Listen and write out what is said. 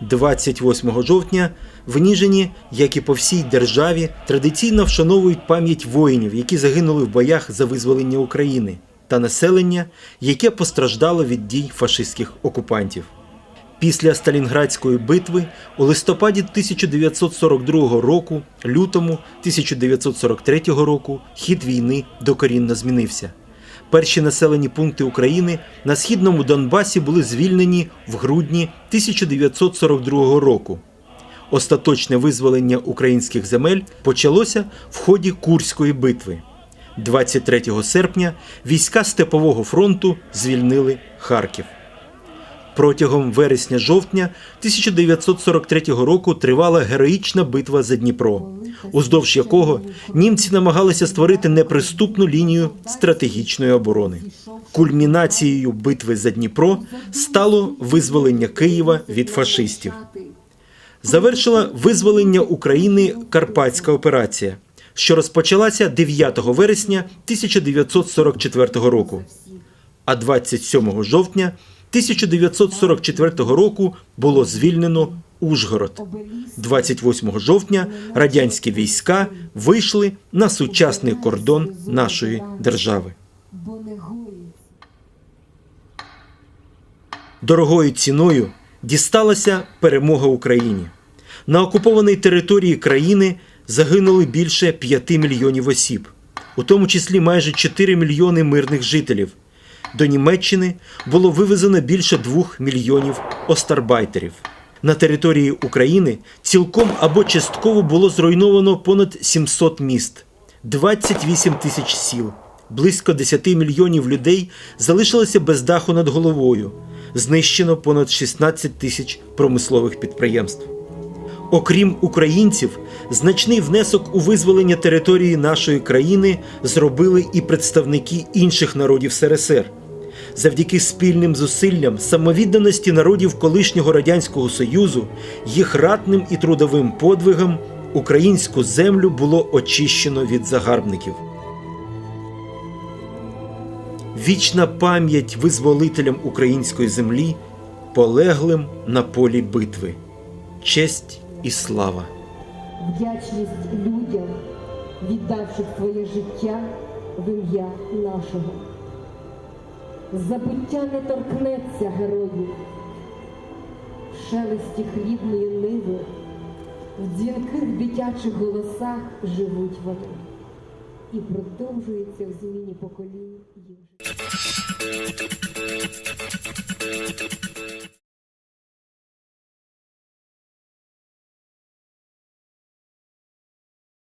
28 жовтня в Ніжині, як і по всій державі, традиційно вшановують пам'ять воїнів, які загинули в боях за визволення України, та населення, яке постраждало від дій фашистських окупантів. Після Сталінградської битви у листопаді 1942 року, лютому 1943 року хід війни докорінно змінився. Перші населені пункти України на східному Донбасі були звільнені в грудні 1942 року. Остаточне визволення українських земель почалося в ході Курської битви. 23 серпня війська Степового фронту звільнили Харків. Протягом вересня-жовтня 1943 року тривала героїчна битва за Дніпро, уздовж якого німці намагалися створити неприступну лінію стратегічної оборони. Кульмінацією битви за Дніпро стало визволення Києва від фашистів. Завершила визволення України Карпатська операція, що розпочалася 9 вересня 1944 року а 27 жовтня 1944 року було звільнено Ужгород. 28 жовтня радянські війська вийшли на сучасний кордон нашої держави. Дорогою ціною дісталася перемога Україні. На окупованій території країни загинули більше 5 мільйонів осіб, у тому числі майже 4 мільйони мирних жителів. До Німеччини було вивезено більше 2 мільйонів остарбайтерів. На території України цілком або частково було зруйновано понад 700 міст, 28 тисяч сіл, близько 10 мільйонів людей залишилися без даху над головою. Знищено понад 16 тисяч промислових підприємств. Окрім українців, значний внесок у визволення території нашої країни зробили і представники інших народів СРСР. Завдяки спільним зусиллям самовідданості народів колишнього радянського союзу, їх ратним і трудовим подвигам українську землю було очищено від загарбників. Вічна пам'ять визволителям української землі, полеглим на полі битви. Честь і слава. Вдячність людям, віддавши своє життя в ім'я нашого. Забуття не торкнеться героїв, в шелесті хлібної ниви, в дзвінких дитячих голосах живуть вони і продовжується в зміні поколінь їх.